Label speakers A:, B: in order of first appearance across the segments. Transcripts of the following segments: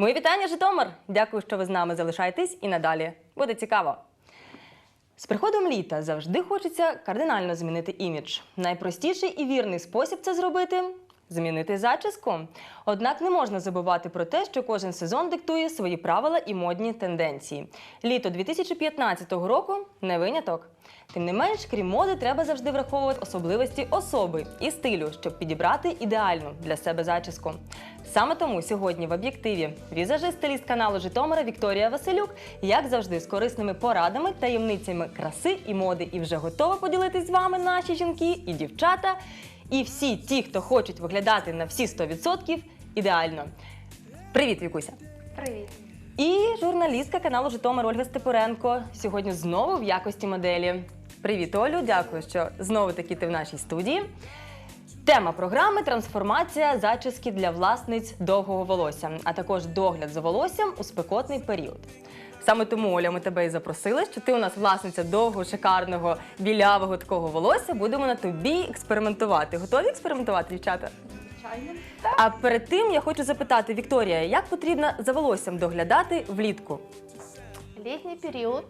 A: Мої вітання, Житомир! Дякую, що ви з нами залишаєтесь і надалі. Буде цікаво. З приходом літа завжди хочеться кардинально змінити імідж. Найпростіший і вірний спосіб це зробити змінити зачіску. Однак не можна забувати про те, що кожен сезон диктує свої правила і модні тенденції. Літо 2015 року не виняток. Тим не менш, крім моди, треба завжди враховувати особливості особи і стилю, щоб підібрати ідеальну для себе зачіску. Саме тому сьогодні в об'єктиві візажист-стиліст каналу Житомира Вікторія Василюк, як завжди, з корисними порадами, таємницями краси і моди, і вже готова поділитись з вами наші жінки і дівчата, і всі ті, хто хочуть виглядати на всі 100% ідеально. Привіт, Вікуся!
B: Привіт.
A: І журналістка каналу Житомир Ольга Степуренко сьогодні знову в якості моделі. Привіт, Олю! Дякую, що знову таки ти в нашій студії. Тема програми трансформація зачіски для власниць довгого волосся, а також догляд за волоссям у спекотний період. Саме тому, Оля, ми тебе і запросили, що ти у нас власниця довгого, шикарного, білявого такого волосся. Будемо на тобі експериментувати. Готові експериментувати, дівчата?
B: Звичайно.
A: А перед тим я хочу запитати Вікторія, як потрібно за волоссям доглядати влітку?
B: Летний период,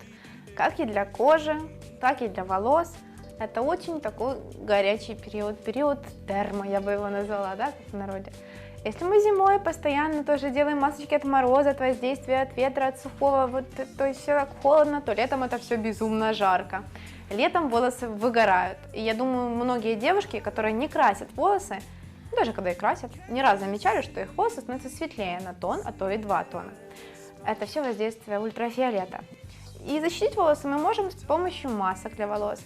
B: как и для кожи, так и для волос, это очень такой горячий период, период термо, я бы его назвала, да, как в народе. Если мы зимой постоянно тоже делаем масочки от мороза, от воздействия, от ветра, от сухого, вот, то есть все так холодно, то летом это все безумно жарко. Летом волосы выгорают. И я думаю, многие девушки, которые не красят волосы, ну, даже когда их красят, не раз замечали, что их волосы становятся светлее на тон, а то и два тона. Это все воздействие ультрафиолета. И защитить волосы мы можем с помощью масок для волос.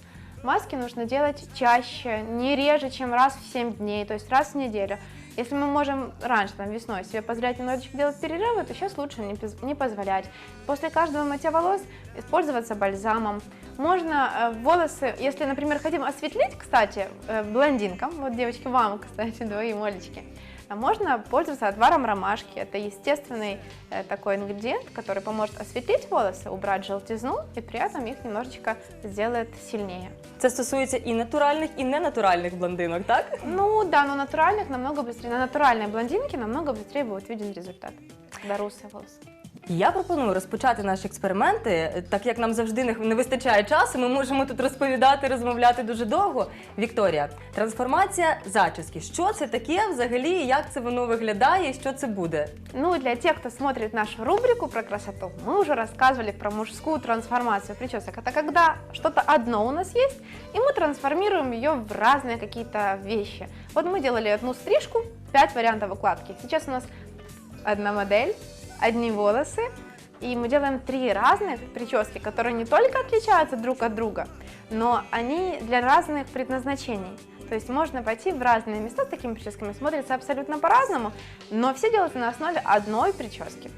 B: Маски нужно делать чаще, не реже, чем раз в 7 дней, то есть раз в неделю. Если мы можем раньше, там, весной, себе позволять немножечко делать перерывы, то сейчас лучше не, поз- не позволять. После каждого мытья волос использоваться бальзамом. Можно э, волосы, если, например, хотим осветлить, кстати, э, блондинкам, вот девочки, вам, кстати, двоим, Олечки, а можно пользоваться отваром ромашки. Это естественный э, такой ингредиент, который поможет осветлить волосы, убрать желтизну и при этом их немножечко сделает сильнее.
A: Це стосується і натуральних, і ненатуральних блондинок, так?
B: Ну да, но натуральных намного быстрее, на натуральной блондинке намного быстрее будет виден результат, когда русые волосы.
A: Я пропоную розпочати наші експерименти, так як нам завжди не- не вистачає часу. Ми можемо тут розповідати, розмовляти дуже довго. Вікторія, трансформація зачіски. Що це таке взагалі? Як це воно виглядає? і Що це буде?
B: Ну, для тех, кто смотрит нашу рубрику про красоту, мы уже рассказывали про мужскую трансформацию причесок. Это когда что-то одно у нас есть, и мы трансформируем ее в разные какие-то вещи. Вот мы делали одну стрижку, 5 вариантов укладки. Сейчас у нас одна модель, одни волосы, и мы делаем три разных прически, которые не только отличаются друг от друга, но они для разных предназначений. То есть можно пойти в разные места с такими прическами, смотрится абсолютно по-разному, но все делаются на основе одной прически.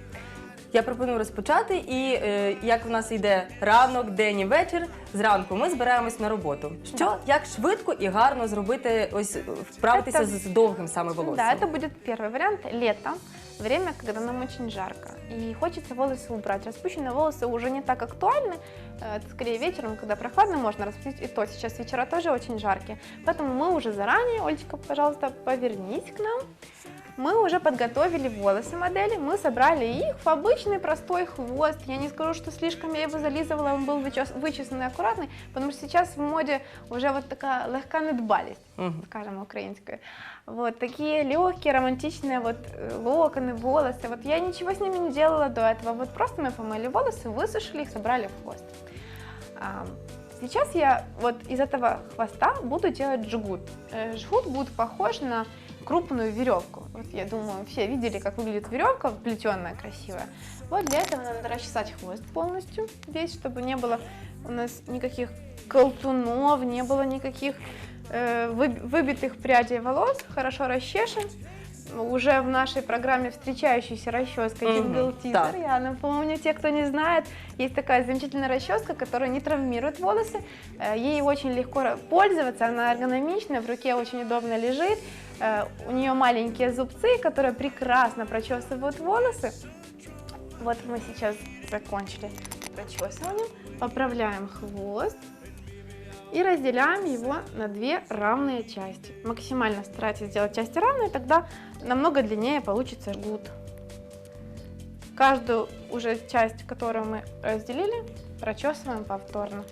A: Я пропоную розпочати, і е, як в нас йде ранок, день і вечір. Зранку ми збираємось на роботу. Що як швидко і гарно зробити, ось вправитися
B: Це-
A: з довгим саме волоссям?
B: Да, это будет первый вариант. Лето, Время, когда нам очень жарко. И хочется волосы убрать. Распущенные волосы уже не так актуальны. Э, Это скорее вечером, когда прохладно, можно распустить. И то сейчас вечера тоже очень жаркие. Поэтому мы уже заранее, Олечка, пожалуйста, повернись к нам. Мы уже подготовили волосы модели, мы собрали их в обычный простой хвост. Я не скажу, что слишком я его зализывала, он был вычес- вычесанный и аккуратный, потому что сейчас в моде уже вот такая легка недбалість
A: Мгм.
B: скажем, украинскую. Вот такие легкие, романтичные вот э, локоны, волосы. Вот я ничего с ними не делала до этого. Вот просто мы помыли волосы, высушили их, собрали в хвост. Сейчас я вот из этого хвоста буду делать жгут. Э, Жгут будет похож на крупную веревку. Вот я думаю, все видели, как выглядит веревка плетеная, красивая. Вот для этого надо расчесать хвост полностью весь, чтобы не было у нас никаких колтунов, не было никаких э, вы- выбитых прядей волос. Хорошо расчешем. Уже в нашей программе встречающейся расческа Jingle. Teaser. Я напомню, те, кто не знает, есть такая замечательная расческа, которая не травмирует волосы. Э, Ей очень легко пользоваться, она эргономичная, в руке очень удобно лежит. Э, У нее маленькие зубцы, которые прекрасно прочесывают волосы. Вот мы сейчас закончили прочесыванием. Поправляем хвост и разделяем его на две равные части. Максимально старайтесь сделать части равные, тогда намного длиннее получится жгут. Каждую уже часть, которую мы разделили, прочесываем повторно.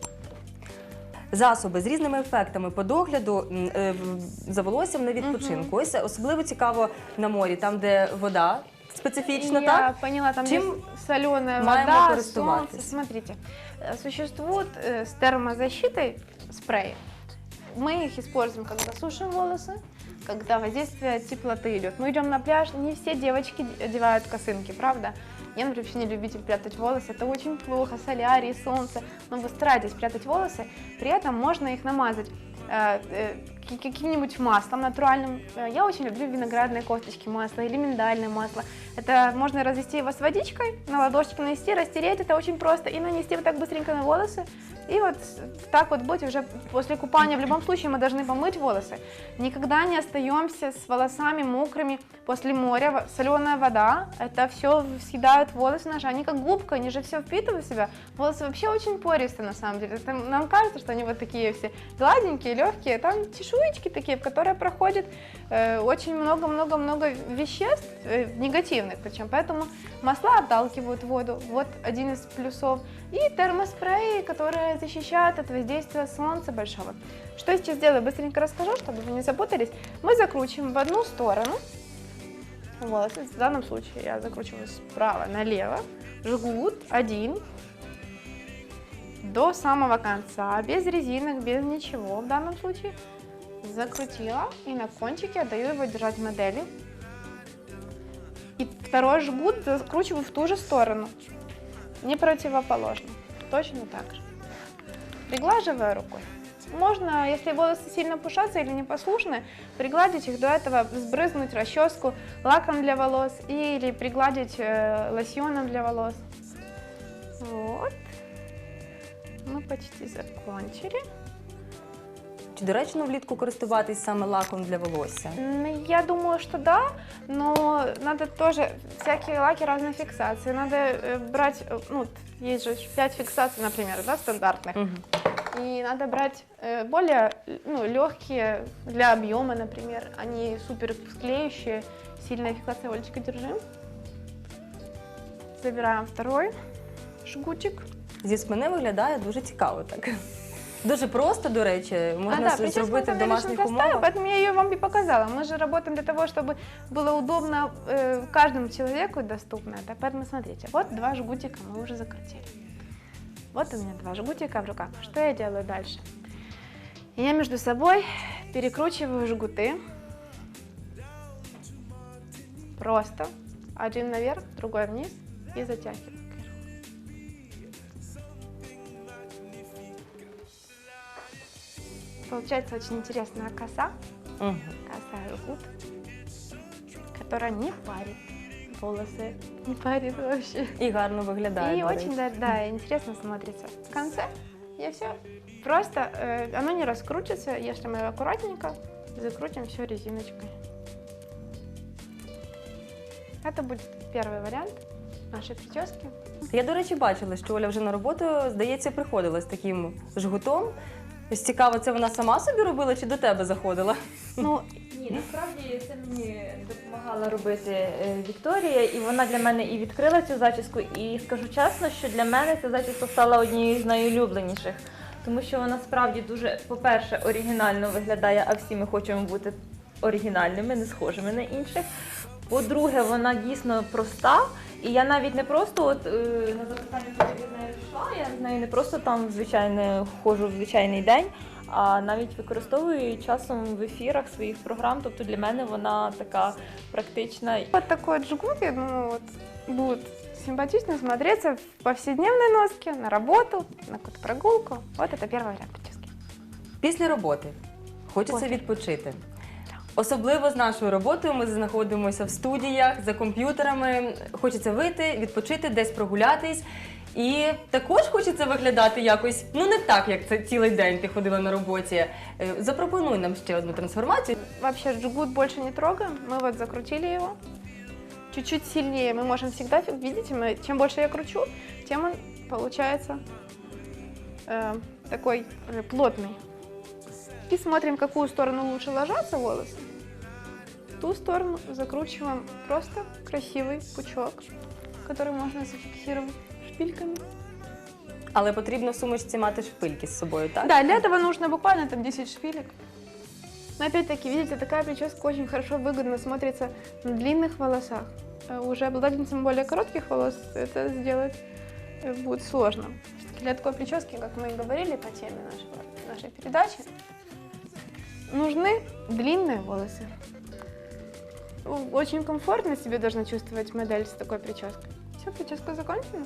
A: Засоби з різними ефектами по догляду м, е, в- за волоссям на відпочинку. Ось особливо цікаво на морі, там, де вода специфічна,
B: Я
A: так?
B: поняла, там
A: Чем
B: есть соленая
A: маем
B: вода,
A: користуватись?
B: солнце. Смотрите, э, существуют э, с термозащитой спреи. Мы их используем, когда сушим волосы, когда воздействие теплоты идет. Мы идем на пляж, не все девочки одевают косынки, правда? Я, например, вообще не любитель прятать волосы, это очень плохо, солярий, солнце. Но вы старайтесь прятать волосы, при этом можно их намазать э, э, каким-нибудь маслом натуральным. Э, Я очень люблю виноградные косточки масла или миндальное масло. Это можно развести его с водичкой, на ладошечки нанести, растереть, это очень просто, и нанести вот так быстренько на волосы. И вот так вот быть уже после купания. В любом случае мы должны помыть волосы. Никогда не остаемся с волосами мокрыми после моря. Соленая вода, это все съедают волосы наши. Они как губка, они же все впитывают в себя. Волосы вообще очень пористые на самом деле. Это нам кажется, что они вот такие все гладенькие, легкие. Там чешуечки такие, в которые проходит э, очень много-много-много веществ э, негативных причем. Поэтому масла отталкивают воду. Вот один из плюсов. И термоспреи, которые защищают от воздействия солнца большого. Что я сейчас сделаю? Быстренько расскажу, чтобы вы не запутались. Мы закручиваем в одну сторону волосы. В данном случае я закручиваю справа налево. Жгут один до самого конца, без резинок, без ничего в данном случае. Закрутила и на кончике отдаю его держать модели. И второй жгут закручиваю в ту же сторону, не противоположно. Точно так же. Приглаживаю рукой. Можно, если волосы сильно пушатся или непослушны, пригладить их до этого, сбрызнуть расческу лаком для волос или пригладить э, лосьоном для волос. Вот. Мы почти закончили.
A: Чи доречно влітку користуватись саме лаком для волосся?
B: М, Я думаю, что да, но надо тоже всякие лаки разной фиксации. Надо э, брать, э, ну, есть же 5 фиксаций, например, да, стандартных.
A: Мгм.
B: И надо брать э, более ну, легкие для объема, например. Они супер склеющие. Сильная фиксация, Олечка, держи. Забираем второй жгутик.
A: Зі спини виглядає дуже цікаво так. Дуже просто, до речі, можна
B: а, да,
A: зробити в домашніх умовах.
B: поэтому я ее вам и показала. Мы же работаем для того, чтобы было удобно э, каждому человеку доступно это. Поэтому смотрите, вот два жгутика мы уже закрутили. Вот у меня два жгутика в руках. Что я делаю дальше? Я между собой перекручиваю жгуты. Просто. Один наверх, другой вниз и затягиваю. Получается очень интересная коса,
A: Мгм.
B: коса жгут, которая не парит волосы, не парит вообще.
A: І гарно виглядає.
B: И
A: до
B: очень,
A: речі.
B: да, да, интересно смотрится. В конце я все просто, э, оно не раскрутится, если мы аккуратненько закрутим все резиночкой. Это будет первый вариант нашей прически.
A: Я, до речі, бачила, що Оля вже на роботу, здається, приходила з таким жгутом. Ось цікаво, це вона сама собі робила чи до тебе заходила?
B: Ну,
C: Ні, насправді це мені допомагала робити е, Вікторія, і вона для мене і відкрила цю зачіску. І скажу чесно, що для мене ця зачіска стала однією з найулюбленіших, тому що вона справді дуже, по-перше, оригінально виглядає, а всі ми хочемо бути оригінальними, не схожими на інших. По-друге, вона дійсно проста. І я навіть не просто от, е, на запитання, з нею йшла, я з нею не просто там звичайно ходжу в звичайний день, а навіть використовую її часом в ефірах своїх програм. Тобто для мене вона така практична.
B: вот такой жгут, я думаю, вот будет симпатично смотреться в повседневной носке, на работу, на какую-то прогулку. Вот это первый вариант прически.
A: Після роботи хочеться
B: Після.
A: відпочити. Особливо з нашою роботою ми знаходимося в студіях за комп'ютерами. Хочеться вийти, відпочити, десь прогулятись. І також хочеться виглядати якось, ну не так, як це цілий день ти ходила на роботі. Е, Запропонуй нам ще одну трансформацію.
B: Вообще жгут больше не трогаем. Мы вот закрутили его. Чуть-чуть сильнее мы можем всегда, видите, мы, чем больше я кручу, тем он получается э, такой э, плотный. И смотрим, в какую сторону лучше ложатся волосы. В ту сторону закручиваем просто красивый пучок. который можно зафиксировать шпильками.
A: Але потрібно в сумочці мати шпильки з собою, так?
B: Да, для этого нужно буквально там 10 шпилек. Но опять-таки, видите, такая прическа очень хорошо, выгодно смотрится на длинных волосах. Э, Уже обладательницам более коротких волос это сделать э, будет сложно. Для такой прически, как мы и говорили по теме нашего, нашей передачи, нужны длинные волосы. У- Очень комфортно себе должна чувствовать модель с такой прической. Все, прическа закончена.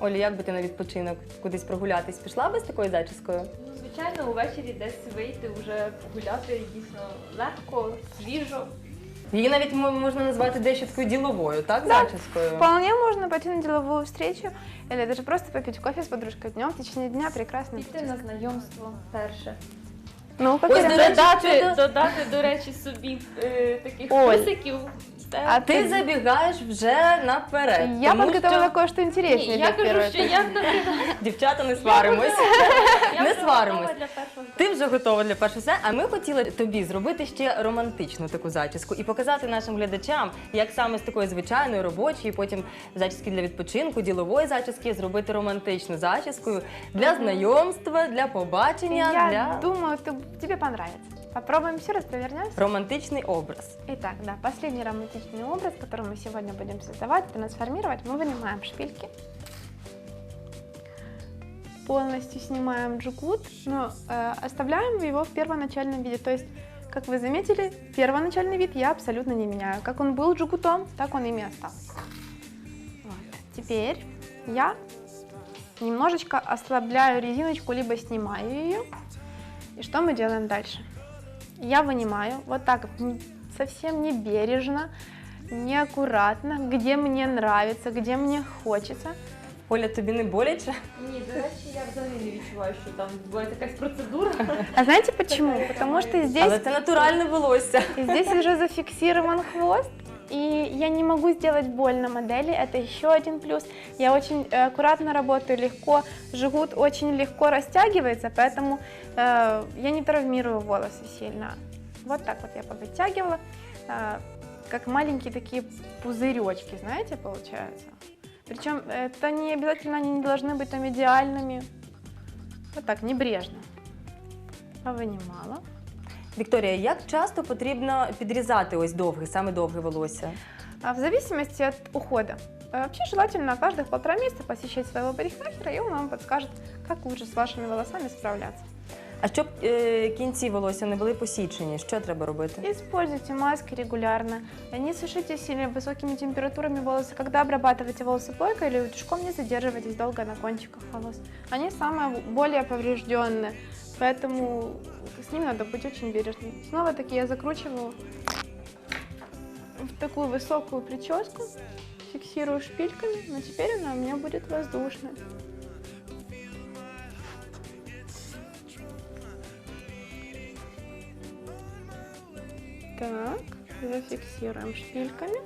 A: Олі, як би ти на відпочинок кудись прогулятись? Пішла би з такою зачіскою?
C: Ну, звичайно, увечері десь вийти, вже погуляти дійсно легко, свіжо.
A: Її навіть м- можна назвати дещо такою діловою, так?
B: Да,
A: Зачіскою.
B: Вполне можно пойти на деловую встречу или даже просто попить кофе с подружкой днем в течение дня. Прекрасно.
C: Піти на знайомство перше.
B: Ну, как
A: Ось,
B: вариант.
A: до речі,
C: Додати,
A: щодо-
C: додати, до речі, собі е, таких
B: Оль,
C: плюсиків. Це-
B: а
A: Ти забігаєш вже наперед.
B: Я
A: тому
B: подготовила
A: що
B: кое-что интереснее
C: Ні,
B: для
C: я кажу,
B: первой
C: що я, наприклад,
A: дівчата не сваримось.
C: я
A: Не
C: вже
A: сваримось.
C: готова для першого
A: Ти вже готова для першого все. А ми хотіли тобі зробити ще романтичну таку зачіску і показати нашим глядачам, як саме з такої звичайної робочої, потім зачіски для відпочинку, ділової зачіски, зробити романтичну зачіскою для знайомства, для побачення,
B: Я
A: для
B: думаю, ты, тебе понравится. Попробуем еще раз, повернемся.
A: романтичний образ.
B: Итак, да, последний романтичный образ, который мы сегодня будем создавать, трансформировать. Мы вынимаем шпильки, полностью снимаем джгут, но э, оставляем его в первоначальном виде. То есть, как вы заметили, первоначальный вид я абсолютно не меняю. Как он был джгутом, так он ими остался. Вот. Теперь я немножечко ослабляю резиночку, либо снимаю ее. И что мы делаем дальше? Я вынимаю вот так м, совсем не бережно, неаккуратно, где мне нравится, где мне хочется.
A: Оля, тобі не боляче?
C: Ні, до речі, я взагалі не відчуваю, що там відбувається якась процедура.
B: А знаете почему?
C: Такая
B: Потому что
A: Але
B: здесь,
A: це натуральне волосся.
B: здесь уже зафиксирован хвост, и я не могу сделать больно модели, это еще один плюс. Я очень э, аккуратно работаю, легко, жгут очень легко растягивается, поэтому э, я не травмирую волосы сильно. Вот так вот я повытягивала, э, как маленькие такие пузыречки, знаете, получается. Причем это не обязательно, они не должны быть там идеальными. Вот так, небрежно. Повынимала.
A: Вікторія, як часто потрібно підрізати ось довге, саме довге волосся?
B: А В зависимости от ухода. А Вообще желательно каждых полтора месяца посещать своего парикмахера, и он вам подскажет, как лучше с вашими волосами справляться.
A: А щоб е, кінці волосся не були посічені, що треба робити?
B: Используйте маски регулярно. Не сушите сильно высокими температурами волосы. Когда обрабатываете волосы плойкой или утюжком, не задерживайтесь долго на кончиках волос. Они самые более поврежденные, поэтому с ним надо быть очень бережным. Снова таки я закручиваю в такую высокую прическу, фиксирую шпильками, но теперь она у меня будет воздушной. Так, зафиксируем шпильками.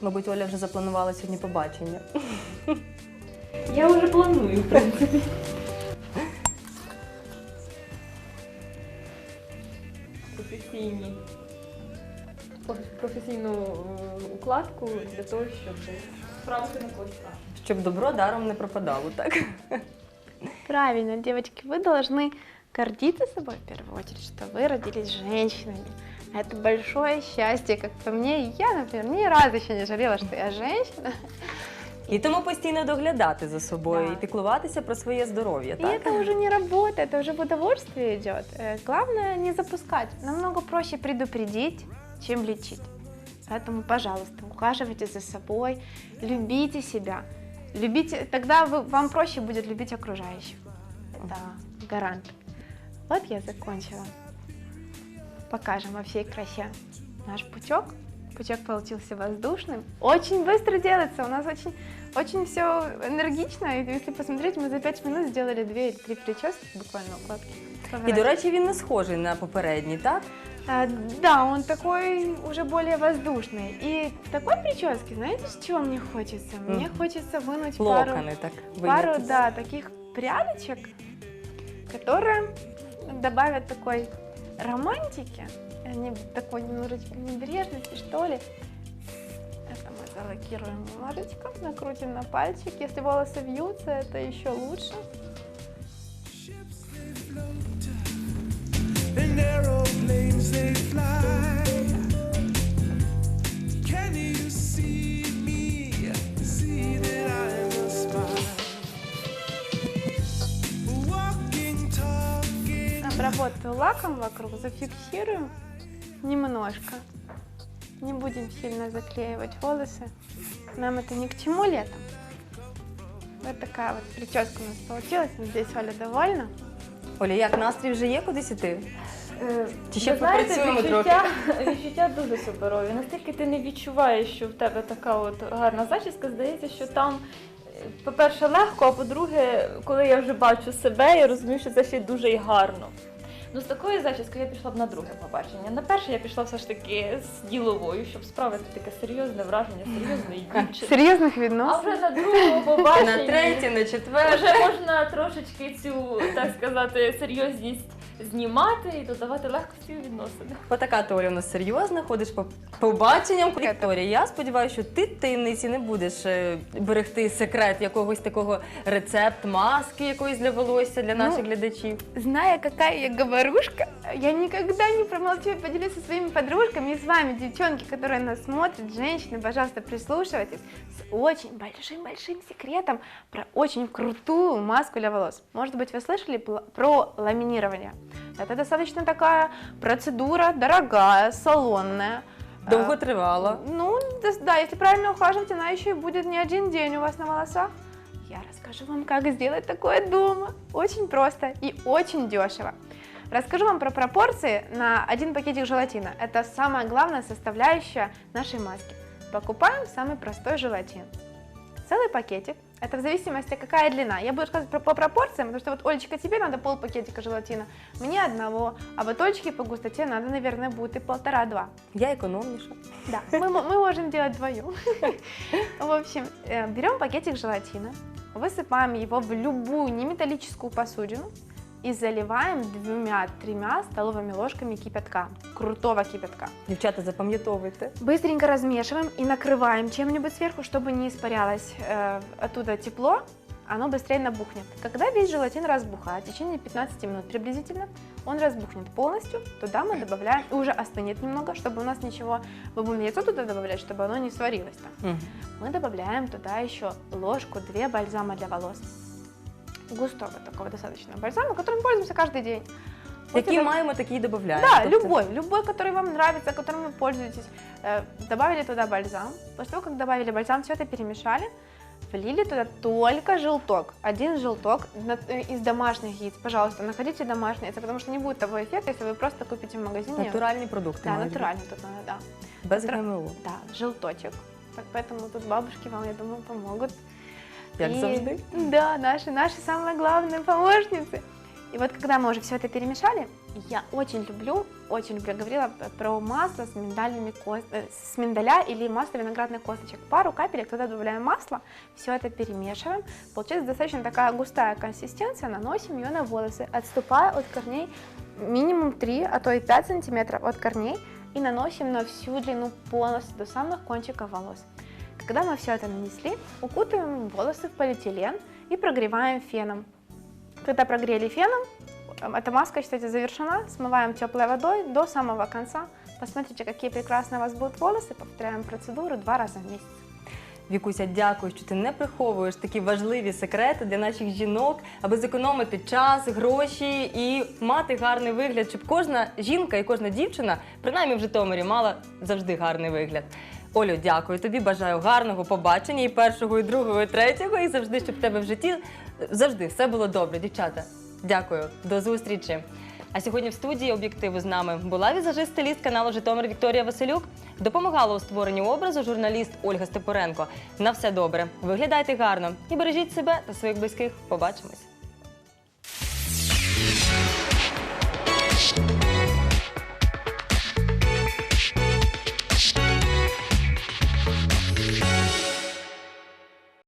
A: Мабуть, Оля вже запланувала сьогодні побачення.
C: Я вже планую, в принципі. Професійні. Професійну е, укладку для того, щоб справити на когось краще.
A: Щоб добро даром не пропадало, так?
B: Правильно, девочки, вы должны гордиться собой в первую очередь, что вы родились женщинами. Это большое счастье, как по мне. Я, например, ни разу еще не жалела, что я женщина.
A: І тому постійно доглядати за собою
B: Да.
A: і піклуватися про своє здоров'я,
B: И
A: так?
B: это уже не работа, это уже в удовольствие идет. Э, Главное не запускать. Намного проще предупредить, чем лечить. Поэтому, пожалуйста, ухаживайте за собой, любите себя. Любите, тогда вы, вам проще будет любить окружающих. Это гарант. Вот я закончила. Покажем во всей красе наш пучок. Пучок получился воздушным. Очень быстро делается. У нас очень, очень все энергично. И если посмотреть, мы за 5 минут сделали 2 или 3 прически, буквально укладки.
A: І, до речі, він не схожий на попередній, так?
B: А, да, он такой уже более воздушный. И в такой прическе, знаете, с чего мне хочется? Мне
A: Мгм.
B: хочется вынуть пару,
A: Локони так
B: пару,
A: виняти.
B: да, таких прядочек, которые добавят такой романтики, они такой немножечко небрежности, что ли. Это мы залакируем немножечко, накрутим на пальчик. Если волосы вьются, это еще лучше.
D: In aeroplanes they fly.
B: Обработаю лаком вокруг, зафиксируем немножко. Не будем сильно заклеивать волосы. Нам это ни к чему летом. Вот такая вот прическа у нас получилась. Надеюсь, Оля довольна.
A: Оля, як настрій вже є кудись іти? Чи ще
C: Ви знаєте,
A: попрацюємо
C: відчуття, відчуття дуже суперові. Настільки ти не відчуваєш, що в тебе така от гарна зачіска, здається, що там, е, по-перше, легко, а по-друге, коли я вже бачу себе, я розумію, що це ще й дуже і гарно. Ну, з такою зачіскою я пішла б на друге побачення. На перше я пішла все ж таки з діловою, щоб справити таке серйозне враження серйозної дівчини.
B: Серьезных
C: А
B: відносин.
C: вже на другому побаченні...
A: На третє, на четверте.
C: Вже можна трошечки цю, так сказати, серйозність знімати і додавати легкості у відносини.
A: Отака ти, Оля, у нас серйозна, ходиш по побаченням. Вікторія, я сподіваюся, що ти таємниці не будеш е, берегти секрет якогось такого рецепт, маски якоїсь для волосся для наших глядачів.
B: Зная, какая я говорушка, я никогда не промолчу и поделюсь со своими подружками и с вами, девчонки, которые нас смотрят, женщины, пожалуйста, прислушивайтесь, с очень большим-большим секретом про очень крутую маску для волос. Может быть, вы слышали пл- про ламинирование? Это достаточно такая процедура дорогая, салонная.
A: Довго
B: Э,
A: тривала.
B: Ну, да, если правильно ухаживать, она еще и будет не один день у вас на волосах. Я расскажу вам, как сделать такое дома. Очень просто и очень дешево. Расскажу вам про пропорции на один пакетик желатина. Это самая главная составляющая нашей маски. Покупаем самый простой желатин. Целый пакетик. Это в зависимости, какая длина. Я буду рассказывать про, по пропорциям, потому что вот, Олечка, тебе надо пол пакетика желатина, мне одного, а вот Олечке по густоте надо, наверное, будет и полтора-два.
A: Я економніша.
B: Да, мы, мы можем делать вдвоем. В общем, э, берем пакетик желатина, высыпаем его в любую неметаллическую посудину и заливаем двумя-тремя столовыми ложками кипятка, крутого кипятка.
A: Дівчата, запам'ятовуйте.
B: Быстренько размешиваем и накрываем чем-нибудь сверху, чтобы не испарялось э, оттуда тепло, оно быстрее набухнет. Когда весь желатин разбухает, в течение 15 минут приблизительно, он разбухнет полностью, туда мы добавляем, и уже остынет немного, чтобы у нас ничего, мы будем яйцо туда добавлять, чтобы оно не сварилось там.
A: Мгм.
B: Мы добавляем туда еще ложку-две бальзама для волос Густого такого достаточно бальзама, которым пользуемся каждый день. Вот
A: Які
B: это-
A: маємо, такі й додаємо.
B: да, любой, любой, который вам нравится, которым вы пользуетесь. Э, Добавили туда бальзам. После того, как добавили бальзам, все это перемешали. Влили туда только желток. Один желток на- э, из домашних яиц. Пожалуйста, находите домашние яйца, потому что не будет того эффекта, если вы просто купите в магазине.
A: Натуральні продукти.
B: Да,
A: мають бути.
B: натуральный тут надо, да.
A: Без
B: Натура-
A: ГМО.
B: Да, желточек. Так, поэтому тут бабушки вам, я думаю, помогут.
A: Як
B: И-
A: завжди.
B: Да, наши, наши самые главные помощницы. И вот когда мы уже все это перемешали, я очень люблю, очень люблю, говорила про масло с миндальными ко- э, с миндаля или масло виноградных косточек. Пару капелек туда добавляем масло, все это перемешиваем. Получается достаточно такая густая консистенция, наносим ее на волосы, отступая от корней минимум 3, а то и 5 сантиметров от корней и наносим на всю длину полностью до самых кончиков волос. Когда мы все это нанесли, укутываем волосы в полиэтилен и прогреваем феном. Когда прогрели феном, эм, эта маска, считайте, завершена. Смываем теплой водой до самого конца. Посмотрите, какие прекрасные у вас будут волосы. Повторяем процедуру два раза в месяц.
A: Вікуся, дякую, що ти не приховуєш такі важливі секрети для наших жінок, аби зекономити час, гроші і мати гарний вигляд, щоб кожна жінка і кожна дівчина, принаймні в Житомирі, мала завжди гарний вигляд. Олю, дякую тобі. Бажаю гарного побачення і першого, і другого, і третього, і завжди, щоб в тебе в житті завжди все було добре. Дівчата, дякую, до зустрічі. А сьогодні в студії об'єктиву з нами була візажист-стиліст каналу Житомир Вікторія Василюк. Допомагала у створенні образу журналіст Ольга Степоренко. На все добре. Виглядайте гарно і бережіть себе та своїх близьких. Побачимось.